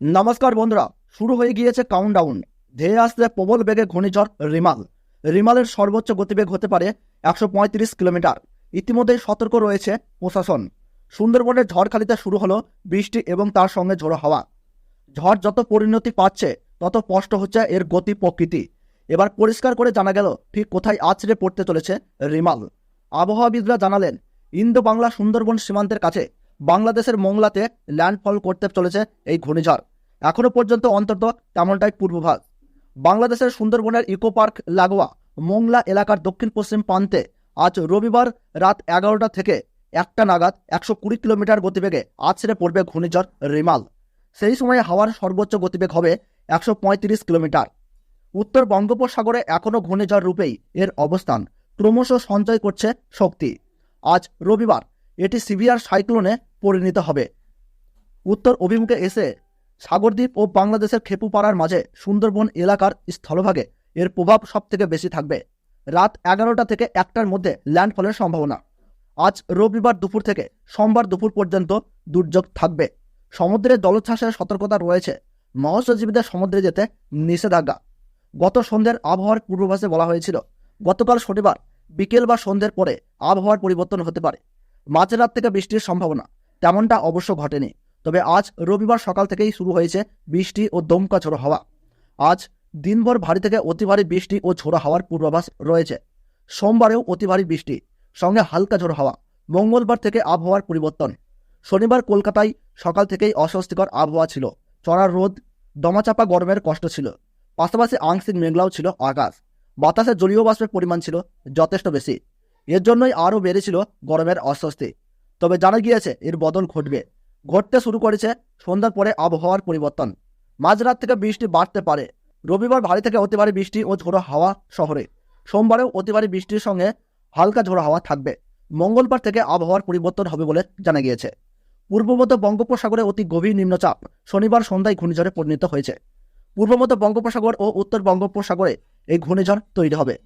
নমস্কার বন্ধুরা, শুরু হয়ে গিয়েছে কাউন্টডাউন ধেয়ে আসছে প্রবল বেগে ঘূর্ণিঝড় রিমাল। রিমালের সর্বোচ্চ গতিবেগ হতে পারে একশো পঁয়ত্রিশ কিলোমিটার। ইতিমধ্যেই সতর্ক রয়েছে প্রশাসন। সুন্দরবনের ঝড়খালিতে শুরু হলো বৃষ্টি এবং তার সঙ্গে ঝোড়ো হাওয়া। ঝড় যত পরিণতি পাচ্ছে, তত স্পষ্ট হচ্ছে এর গতি প্রকৃতি। এবার পরিষ্কার করে জানা গেল ঠিক কোথায় আছড়ে পড়তে চলেছে রিমাল। আবহাওয়াবিদরা জানালেন ইন্দো বাংলা সুন্দরবন সীমান্তের কাছে বাংলাদেশের মোংলাতে ল্যান্ডফল করতে চলেছে এই ঘূর্ণিঝড়। এখনও পর্যন্ত অন্তত তেমনটাই পূর্বভাগ বাংলাদেশের সুন্দরবনের ইকো পার্ক লাগোয়া মোংলা এলাকার দক্ষিণ পশ্চিম প্রান্তে আজ রবিবার রাত এগারোটা থেকে একটা নাগাদ একশো কুড়ি কিলোমিটার গতিবেগে আছড়ে পড়বে ঘূর্ণিঝড় রিমাল। সেই সময়ে হাওয়ার সর্বোচ্চ গতিবেগ হবে একশো পঁয়ত্রিশ কিলোমিটার। উত্তর বঙ্গোপসাগরে এখনও ঘূর্ণিঝড় রূপেই এর অবস্থান। ক্রমশ সঞ্চয় করছে শক্তি। আজ রবিবার এটি সিভিয়ার সাইক্লোনে পরিণত হবে। উত্তর অভিমুখে এসে সাগরদ্বীপ ও বাংলাদেশের খেপুপাড়ার মাঝে সুন্দরবন এলাকার স্থলভাগে এর প্রভাব সবথেকে বেশি থাকবে। রাত এগারোটা থেকে একটার মধ্যে ল্যান্ডফলের সম্ভাবনা। আজ রবিবার দুপুর থেকে সোমবার দুপুর পর্যন্ত দুর্যোগ থাকবে। সমুদ্রে জলোচ্ছ্বাসের সতর্কতা রয়েছে। মৎস্যজীবীদের সমুদ্রে যেতে নিষেধাজ্ঞা। গত সন্ধ্যের আবহাওয়ার পূর্বাভাসে বলা হয়েছিল, গতকাল শনিবার বিকেল বা সন্ধ্যের পরে আবহাওয়ার পরিবর্তন হতে পারে। মাঝরাত থেকে বৃষ্টির সম্ভাবনা। তেমনটা অবশ্য ঘটেনি। তবে আজ রবিবার সকাল থেকেই শুরু হয়েছে বৃষ্টি ও দমকা ঝোড়ো হাওয়া। আজ দিনভর ভারী থেকে অতি ভারী বৃষ্টি ও ঝোড়ো হাওয়ার পূর্বাভাস রয়েছে। সোমবারেও অতি ভারী বৃষ্টি, সঙ্গে হালকা ঝোড়ো হাওয়া। মঙ্গলবার থেকে আবহাওয়ার পরিবর্তন। শনিবার কলকাতায় সকাল থেকেই অস্বস্তিকর আবহাওয়া ছিল। চড়া রোদ, দমাচাপা গরমের কষ্ট ছিল। পাশাপাশি আংশিক মেঘলাও ছিল আকাশ। বাতাসে জলীয় বাষ্পের পরিমাণ ছিল যথেষ্ট বেশি। এর জন্যই আরও বেড়েছিল গরমের অস্বস্তি। তবে জানা গিয়েছে এর বদল ঘটবে। ঘটতে শুরু করেছে সন্ধ্যার পরে আবহাওয়ার পরিবর্তন। মাঝরাত থেকে বৃষ্টি বাড়তে পারে। রবিবার ভারী থেকে অতি ভারী বৃষ্টি ও ঝোড়ো হাওয়া শহরে। সোমবারেও অতি ভারী বৃষ্টির সঙ্গে হালকা ঝোড়ো হাওয়া থাকবে। মঙ্গলবার থেকে আবহাওয়ার পরিবর্তন হবে বলে জানা গিয়েছে। পূর্বমধ্য বঙ্গোপসাগরে অতি গভীর নিম্নচাপ শনিবার সন্ধ্যায় ঘূর্ণিঝড়ে পরিণত হয়েছে। পূর্বমধ্য বঙ্গোপসাগর ও উত্তর বঙ্গোপসাগরে এই ঘূর্ণিঝড় তৈরি হবে।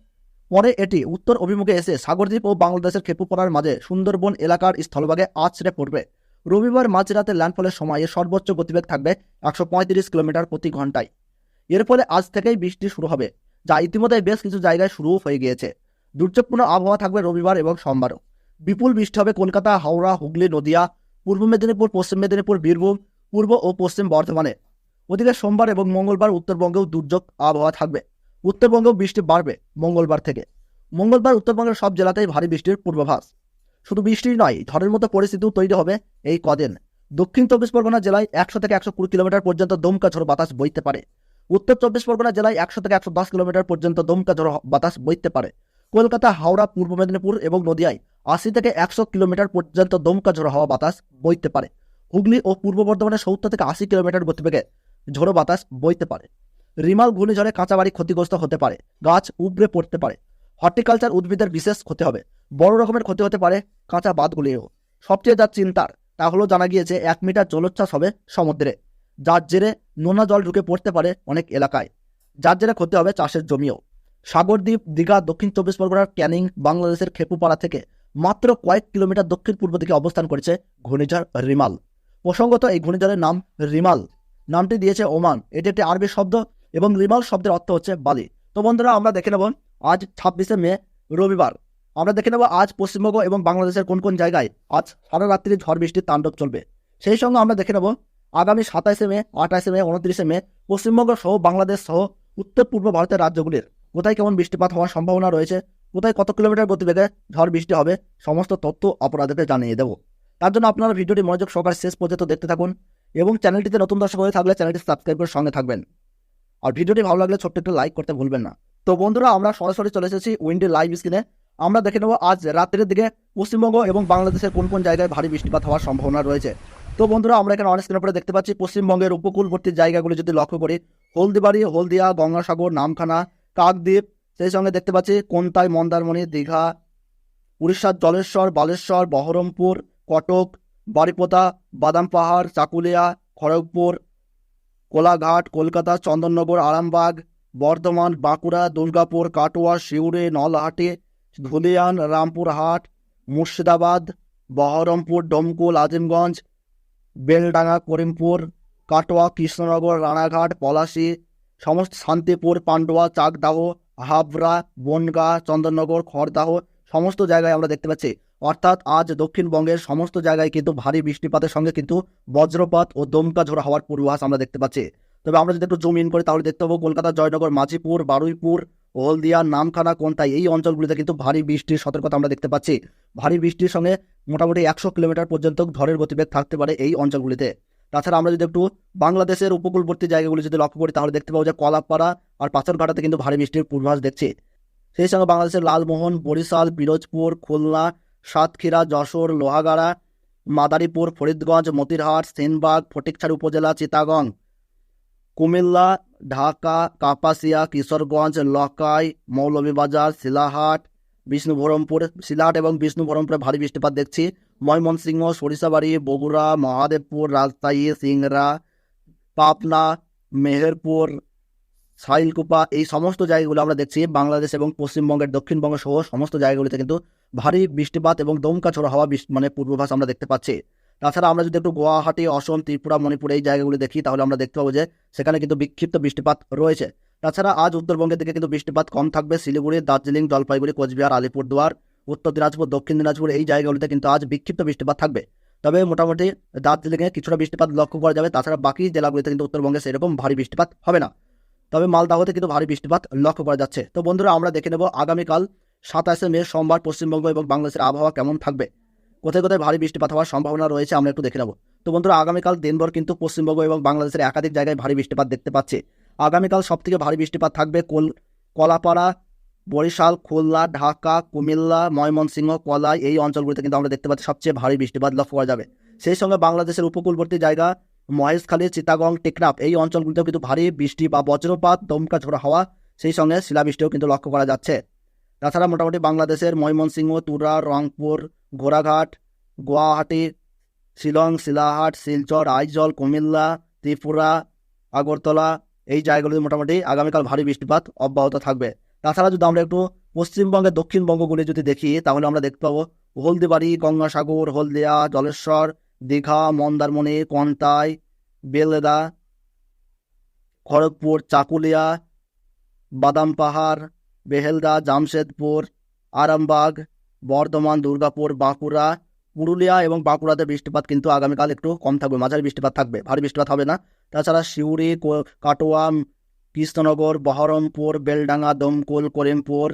পরে এটি উত্তর অভিমুখে এসে সাগরদ্বীপ ও বাংলাদেশের খেপুপাড়ার মাঝে সুন্দরবন এলাকার স্থলভাগে আছড়ে পড়বে। রবিবার মাঝরাতে ল্যান্ডফলের সময় সর্বোচ্চ গতিবেগ থাকবে একশো পঁয়ত্রিশ কিলোমিটার প্রতি ঘন্টায় এর ফলে আজ থেকেই বৃষ্টি শুরু হবে, যা ইতিমধ্যে বেশ কিছু জায়গায় শুরুও হয়ে গিয়েছে। দুর্যোগপূর্ণ আবহাওয়া থাকবে রবিবার এবং সোমবারও। বিপুল বৃষ্টি হবে কলকাতা, হাওড়া, হুগলি, নদিয়া, পূর্ব মেদিনীপুর, পশ্চিম মেদিনীপুর, বীরভূম, পূর্ব ও পশ্চিম বর্ধমানে। ওদিকে সোমবার এবং মঙ্গলবার উত্তরবঙ্গেও দুর্যোগ আবহাওয়া থাকবে। উত্তরবঙ্গেও বৃষ্টি বাড়বে মঙ্গলবার থেকে। মঙ্গলবার উত্তরবঙ্গের সব জেলাতেই ভারী বৃষ্টির পূর্বাভাস। শুধু বৃষ্টি নয়, ঝড়ের মতো পরিস্থিতিও তৈরি হবে এই কদিন। দক্ষিণ চব্বিশ পরগনা জেলায় একশো থেকে একশো কুড়ি কিলোমিটার পর্যন্ত দমকা ঝড় বাতাস বইতে পারে। উত্তর চব্বিশ পরগনা জেলায় একশো থেকে একশো দশ কিলোমিটার পর্যন্ত দমকা ঝড় বাতাস বইতে পারে। কলকাতা, হাওড়া, পূর্ব মেদিনীপুর এবং নদিয়ায় আশি থেকে একশো কিলোমিটার পর্যন্ত দমকা ঝোড়ো হাওয়া বাতাস বইতে পারে। হুগলি ও পূর্ব বর্ধমানে সত্তর থেকে আশি কিলোমিটার গতিবেগে ঝোড়ো বাতাস বইতে পারে। রিমাল ঘূর্ণিঝড়ে কাঁচা বাড়ি ক্ষতিগ্রস্ত হতে পারে, গাছ উবড়ে পড়তে পারে। হর্টিকালচার উদ্ভিদের বিশেষ ক্ষতি হবে, বড় রকমের ক্ষতি হতে পারে কাঁচা বাঁধগুলিও সবচেয়ে যা চিন্তার, তা হলো জানা গিয়েছে এক মিটার জলোচ্ছ্বাস হবে সমুদ্রে, যার জেরে নোনা জল ঢুকে পড়তে পারে অনেক এলাকায়। যার জেরে ক্ষতি হবে চাষের জমিও। সাগরদ্বীপ, দীঘা, দক্ষিণ চব্বিশ পরগনার ক্যানিং, বাংলাদেশের খেপুপাড়া থেকে মাত্র কয়েক কিলোমিটার দক্ষিণ পূর্ব দিকে অবস্থান করেছে ঘূর্ণিঝড় রিমাল। প্রসঙ্গত এই ঘূর্ণিঝড়ের নাম রিমাল। নামটি দিয়েছে ওমান। এটি একটি আরবি শব্দ এবং রিমাল শব্দের অর্থ হচ্ছে বালি। তো বন্ধুরা, আমরা দেখে নেব আজ ছাব্বিশে মে, রবিবার। আমরা দেখে নেব আজ পশ্চিমবঙ্গ এবং বাংলাদেশের কোন কোন জায়গায় আজ সারা রাত্রি ঝড় বৃষ্টির তাণ্ডব চলবে। সেই সঙ্গে আমরা দেখে নেব আগামী সাতাইশে মে, আঠাশে মে, উনত্রিশে মে, পশ্চিমবঙ্গ সহ বাংলাদেশ সহ উত্তর পূর্ব ভারতের রাজ্যগুলির কোথায় কেমন বৃষ্টিপাত হওয়ার সম্ভাবনা রয়েছে, কোথায় কত কিলোমিটার গতিবেগে ঝড় বৃষ্টি হবে, সমস্ত তথ্য আপনাদেরকে জানিয়ে দেবো। তার জন্য আপনারা ভিডিওটি মনোযোগ সহকারে শেষ পর্যন্ত দেখতে থাকুন এবং চ্যানেলটিতে নতুন দর্শক হয়ে থাকলে চ্যানেলটি সাবস্ক্রাইব করে সঙ্গে থাকবেন। আর ভিডিওটি ভালো লাগলে ছোট্ট একটা লাইক করতে ভুলবেন না। তো বন্ধুরা, আমরা সরাসরি চলে এসেছি উইন্ডি লাইভ স্ক্রিনে আমরা দেখে নেব আজ রাত্রের দিকে পশ্চিমবঙ্গ এবং বাংলাদেশের কোন কোন জায়গায় ভারী বৃষ্টিপাত হওয়ার সম্ভাবনা রয়েছে। তো বন্ধুরা, আমরা এখানে অনেক স্ক্রিনের উপরে দেখতে পাচ্ছি পশ্চিমবঙ্গের উপকূলবর্তী জায়গাগুলি যদি লক্ষ্য করি, হলদিবাড়ি, হলদিয়া, গঙ্গাসাগর, নামখানা, কাকদ্বীপ, সেই সঙ্গে দেখতে পাচ্ছি কোনতাই, মন্দারমণি, দীঘা উড়িষ্যার জলেশ্বর, বালেশ্বর, বহরমপুর, কটক বারিপোতা বাদাম পাহাড়, চাকুলিয়া, খড়গপুর কোলাঘাট, কলকাতা, চন্দননগর, আরামবাগ, বর্ধমান, বাঁকুড়া, দুর্গাপুর, কাটোয়া, সিউড়ি, নলহাটে, ধুলিয়ান, রামপুরহাট, মুর্শিদাবাদ, বহরমপুর, ডমকুল, আজিমগঞ্জ, বেলডাঙ্গা, করিমপুর, কাটোয়া, কৃষ্ণনগর, রানাঘাট, পলাশী, সমস্ত শান্তিপুর, পান্ডুয়া, চাকদাহ, হাবড়া, বনগা, চন্দননগর, খড়দাহ, সমস্ত জায়গায় আমরা দেখতে পাচ্ছি। অর্থাৎ আজ দক্ষিণবঙ্গের সমস্ত জায়গায় কিন্তু ভারী বৃষ্টিপাতের সঙ্গে কিন্তু বজ্রপাত ও দমকা ঝোড়া হওয়ার পূর্বাভাস আমরা দেখতে পাচ্ছি। তবে আমরা যদি একটু জুম ইন করি তাহলে দেখতে পাবো কলকাতা, জয়নগর, মাঝিপুর, বারুইপুর, হলদিয়া, নামখানা কোনটাই এই অঞ্চলগুলিতে কিন্তু ভারী বৃষ্টির সতর্কতা আমরা দেখতে পাচ্ছি। ভারী বৃষ্টির সঙ্গে মোটামুটি একশো কিলোমিটার পর্যন্ত ঝড়ের গতিবেগ থাকতে পারে এই অঞ্চলগুলিতে। তাছাড়া আমরা যদি একটু বাংলাদেশের উপকূলবর্তী জায়গাগুলি যদি লক্ষ্য করি তাহলে দেখতে পাবো যে কলাপাড়া আর পাথরঘাটাতে কিন্তু ভারী বৃষ্টির পূর্বাভাস দেখছি। সেই সঙ্গে বাংলাদেশের লালমোহন, বরিশাল, পিরোজপুর, খুলনা সাতক্ষীরা, যশোর, লোহাগাড়া, মাদারীপুর, ফরিদগঞ্জ, মতিরহাট, সেনবাগ, ফটিকছড়ি উপজেলা চিতাগং কুমিল্লা, ঢাকা, কাপাসিয়া, কিশোরগঞ্জ, লকাই, মৌলভীবাজার, শিলাহাট বিষ্ণুবহরমপুর শিলাহাট এবং বিষ্ণুবহরমপুরে ভারী বৃষ্টিপাত দেখছি। ময়মনসিংহ, সরিষাবাড়ি, বগুড়া, মহাদেবপুর, রাজশাহী, সিংড়া, পাবনা, মেহেরপুর, সাইলকুপা, এই সমস্ত জায়গাগুলো আমরা দেখছি। বাংলাদেশ এবং পশ্চিমবঙ্গের দক্ষিণবঙ্গ সহ সমস্ত জায়গাগুলিতে কিন্তু ভারী বৃষ্টিপাত এবং দমকা হওয়া বৃষ্টি- মানে পূর্বাভাস আমরা দেখতে পাচ্ছি। তাছাড়া আমরা যদি একটু গুয়াহাটি, অসম, ত্রিপুরা, মণিপুর এই জায়গাগুলি দেখি, তাহলে আমরা দেখতে পাবো যে সেখানে কিন্তু বিক্ষিপ্ত বৃষ্টিপাত রয়েছে। তাছাড়া আজ উত্তরবঙ্গের দিকে কিন্তু বৃষ্টিপাত কম থাকবে। শিলিগুড়ি, দার্জিলিং, জলপাইগুড়ি, কোচবিহার, আলিপুরদুয়ার, উত্তর দিনাজপুর, দক্ষিণ দিনাজপুর এই জায়গাগুলিতে কিন্তু আজ বিক্ষিপ্ত বৃষ্টিপাত থাকবে। তবে মোটামুটি দার্জিলিংয়ে কিছুটা বৃষ্টিপাত লক্ষ্য করা যাবে। তাছাড়া বাকি জেলাগুলিতে কিন্তু উত্তরবঙ্গে সেরকম ভারী বৃষ্টিপাত হবে না। তবে মালদাহতে কিন্তু ভারী বৃষ্টিপাত লক্ষ্য করা যাচ্ছে। তো বন্ধুরা, আমরা দেখে নেব আগামীকাল সাতাশে মে সোমবার পশ্চিমবঙ্গ এবং বাংলাদেশের আবহাওয়া কেমন থাকবে? কোথায় কোথায় ভারী বৃষ্টিপাত হওয়ার সম্ভাবনা রয়েছে আমরা একটু দেখে নেব। তো বন্ধুরা, আগামীকাল দিনভর কিন্তু পশ্চিমবঙ্গ এবং বাংলাদেশের একাধিক জায়গায় ভারী বৃষ্টিপাত দেখতে পাচ্ছি। আগামীকাল সবথেকে ভারী বৃষ্টিপাত থাকবে কোল, কলাপাড়া, বরিশাল, খুলনা, ঢাকা, কুমিল্লা, ময়মনসিংহ, কলাই এই অঞ্চলগুলিতে কিন্তু আমরা দেখতে পাচ্ছি সবচেয়ে ভারী বৃষ্টিপাত লক্ষ্য করা যাবে। সেই সঙ্গে বাংলাদেশের উপকূলবর্তী জায়গা মহেশখালী চিতাগং টেকনাফ এই অঞ্চলগুলিতেও কিন্তু ভারী বৃষ্টি বা বজ্রপাত, দমকা ঝোড়া হওয়া, সেই সঙ্গে শিলাবৃষ্টিও কিন্তু লক্ষ্য করা যাচ্ছে। তাছাড়া মোটামুটি বাংলাদেশের ময়মনসিংহ, তুরা, রংপুর, ঘোড়াঘাট, গুয়াহাটি, শিলং, শিলাহাট, শিলচর, আইজল, কুমিল্লা, ত্রিপুরা, আগরতলা, এই জায়গাগুলিতে মোটামুটি আগামীকাল ভারী বৃষ্টিপাত অব্যাহত থাকবে। তাছাড়া যদি আমরা একটু পশ্চিমবঙ্গের দক্ষিণবঙ্গগুলি যদি দেখি, তাহলে আমরা দেখতে পাবো হলদিবাড়ি, গঙ্গাসাগর, হলদিয়া, জলেশ্বর, দীঘা, মন্দারমণি, কন্টাই, বেলেদা, খড়গপুর, চাকুলিয়া, বাদাম পাহাড় বেহেলদা, জামশেদপুর, আরামবাগ, বর্ধমান, দুর্গাপুর, বাঁকুড়া, পুরুলিয়া এবং বাঁকুড়াতে বৃষ্টিপাত কিন্তু আগামীকাল একটু কম থাকবে, মাঝারি বৃষ্টিপাত থাকবে, ভারী বৃষ্টিপাত হবে না। তাছাড়া সিউড়ি কাটোয়া, কৃষ্ণনগর, বহরমপুর, বেলডাঙ্গা, দমকল, করিমপুর,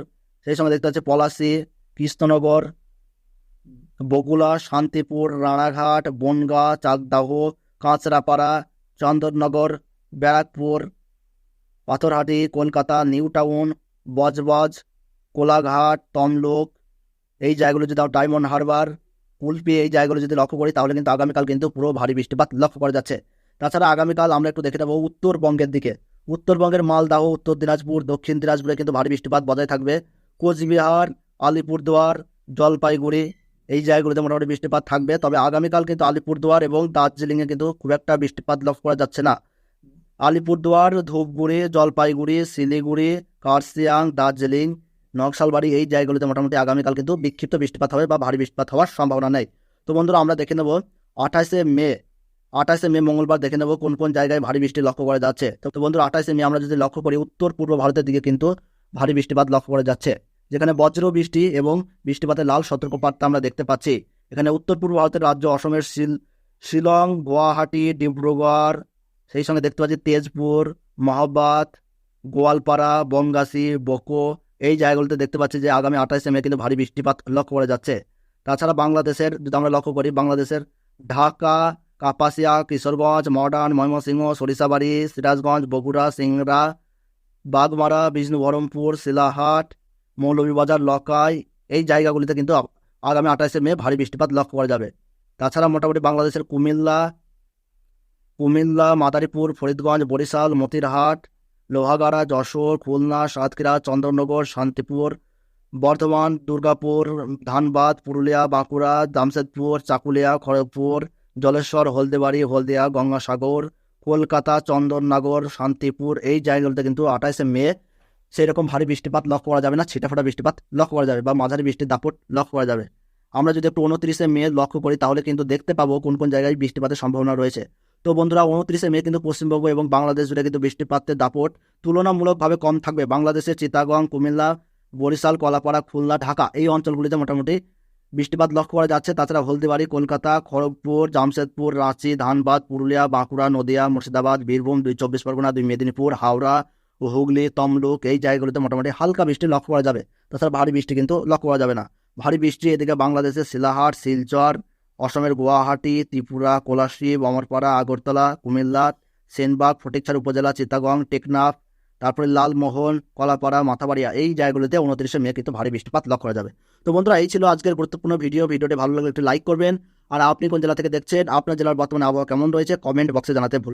সেই সময় দেখতে পাচ্ছি পলাশী, কৃষ্ণনগর বগুলা শান্তিপুর, রানাঘাট, বনগা, চাকদাহ, কাঁচরাপাড়া, চন্দননগর, ব্যারাকপুর, পাথরহাটি, কলকাতা, নিউ টাউন বজবজ, কোলাঘাট, তমলুক, এই জায়গাগুলো যদি ডায়মন্ড হারবার, কুলপি, এই জায়গাগুলো যদি লক্ষ্য করি, তাহলে কিন্তু আগামীকাল কিন্তু পুরো ভারী বৃষ্টিপাত লক্ষ্য করা যাচ্ছে। তাছাড়া আগামীকাল আমরা একটু দেখে নেব উত্তরবঙ্গের দিকে। উত্তরবঙ্গের মালদাহ, উত্তর দিনাজপুর, দক্ষিণ দিনাজপুরে কিন্তু ভারী বৃষ্টিপাত বজায় থাকবে। কোচবিহার, আলিপুরদুয়ার, জলপাইগুড়ি, এই জায়গাগুলোতে মোটামুটি বৃষ্টিপাত থাকবে। তবে আগামীকাল কিন্তু আলিপুরদুয়ার এবং দার্জিলিংয়ে কিন্তু খুব একটা বৃষ্টিপাত লক্ষ্য করা যাচ্ছে না। আলিপুরদুয়ার, ধূপগুড়ি, জলপাইগুড়ি, শিলিগুড়ি কার্সিয়াং দার্জিলিং, নকশালবাড়ি এই জায়গাগুলোতে মোটামুটি আগামীকাল কিন্তু বিক্ষিপ্ত বৃষ্টিপাত হবে বা ভারী বৃষ্টিপাত হওয়ার সম্ভাবনা নেই। তো বন্ধুরা, আমরা দেখে নেব আঠাশে মে আঠাশে মে মঙ্গলবার দেখে নেব কোন কোন জায়গায় ভারী বৃষ্টি লক্ষ্য করা যাচ্ছে। তো বন্ধুরা, আঠাশে মে আমরা যদি লক্ষ্য করি, উত্তর পূর্ব ভারতের দিকে কিন্তু ভারী বৃষ্টিপাত লক্ষ্য করা যাচ্ছে, যেখানে বজ্র বৃষ্টি এবং বৃষ্টিপাতের লাল সতর্কবার্তা আমরা দেখতে পাচ্ছি। এখানে উত্তর পূর্ব ভারতের রাজ্য অসমের শিল, শিলং, গুয়াহাটি, ডিব্রুগড় সেই সঙ্গে দেখতে পাচ্ছি তেজপুর মহাবাদ গোয়ালপাড়া, বনগাছি, বকো, এই জায়গাগুলোতে দেখতে পাচ্ছি যে আগামী আঠাশে মে কিন্তু ভারী বৃষ্টিপাত লক্ষ্য করা যাচ্ছে। তাছাড়া বাংলাদেশের, যদি আমরা লক্ষ্য করি বাংলাদেশের ঢাকা, কাপাসিয়া, কিশোরগঞ্জ, মডার্ন, ময়মনসিংহ, সরিষাবাড়ি, সিরাজগঞ্জ, বগুড়া, সিংড়া, বাগমারা বিষ্ণুবহরমপুর শিলাহাট, মৌলভীবাজার, লকাই, এই জায়গাগুলিতে কিন্তু আগামী আঠাশে মে ভারী বৃষ্টিপাত লক্ষ্য করা যাবে। তাছাড়া মোটামুটি বাংলাদেশের কুমিল্লা কুমিল্লা, মাদারীপুর, ফরিদগঞ্জ, বরিশাল, মতিরহাট, লোহাগাড়া, যশোর, খুলনা, সাতক্ষীরা, চন্দ্রনগর, শান্তিপুর, বর্ধমান, দুর্গাপুর, ধানবাদ, পুরুলিয়া, বাঁকুড়া, জামশেদপুর, চাকুলিয়া, খড়গপুর, জলেশ্বর, হলদেবাড়ি, হলদিয়া, গঙ্গাসাগর, কলকাতা, চন্দননগর, শান্তিপুর, এই জায়গাগুলোতে কিন্তু আঠাশে মে সেই রকম ভারী বৃষ্টিপাত লক্ষ্য করা যাবে না। ছিটাফোটা বৃষ্টিপাত লক্ষ্য করা যাবে বা মাঝারি বৃষ্টির দাপট লক্ষ্য করা যাবে। আমরা যদি একটু উনত্রিশে মে লক্ষ্য করি, তাহলে কিন্তু দেখতে পাবো কোন কোন জায়গায় বৃষ্টিপাতের সম্ভাবনা রয়েছে। তো বন্ধুরা, উনত্রিশে মে কিন্তু পশ্চিমবঙ্গ এবং বাংলাদেশ জুড়ে কিন্তু বৃষ্টিপাতের দাপট তুলনামূলকভাবে কম থাকবে। বাংলাদেশের চিতাগং কুমিল্লা, বরিশাল, কলাপাড়া, খুলনা, ঢাকা এই অঞ্চলগুলিতে মোটামুটি বৃষ্টিপাত লক্ষ্য করা যাচ্ছে। তাছাড়া হলদিবাড়ি, কলকাতা, খড়গপুর, জামশেদপুর, রাঁচি, ধানবাদ, পুরুলিয়া, বাঁকুড়া, নদিয়া, মুর্শিদাবাদ, বীরভূম, দুই চব্বিশ পরগনা, দুই মেদিনীপুর, হাওড়া, হুগলি, তমলুক এই জায়গাগুলিতে মোটামুটি হালকা বৃষ্টি লক্ষ্য করা যাবে। তাছাড়া ভারী বৃষ্টি কিন্তু লক্ষ্য করা যাবে না। ভারী বৃষ্টি এদিকে বাংলাদেশের শিলাহাট, শিলচর অসমের গুয়াহাটি, ত্রিপুরা কোলাশিব অমরপাড়া, আগরতলা, কুমিল্লা, সেনবাগ, ফটিকছাড় উপজেলা চিতাগং টেকনাফ, তারপরে লালমোহন, কলাপাড়া, মাথাবাড়িয়া এই জায়গাগুলোতে উনত্রিশে মে কিন্তু ভারী বৃষ্টিপাত লক্ষ্য করা যাবে। তো বন্ধুরা, এই ছিল আজকের গুরুত্বপূর্ণ ভিডিও। ভিডিওটি ভালো লাগলে একটু লাইক করবেন। আর আপনি কোন জেলা থেকে দেখছেন, আপনার জেলার বর্তমানে আবহাওয়া কেমন রয়েছে, কমেন্ট বক্সে জানাতে ভুল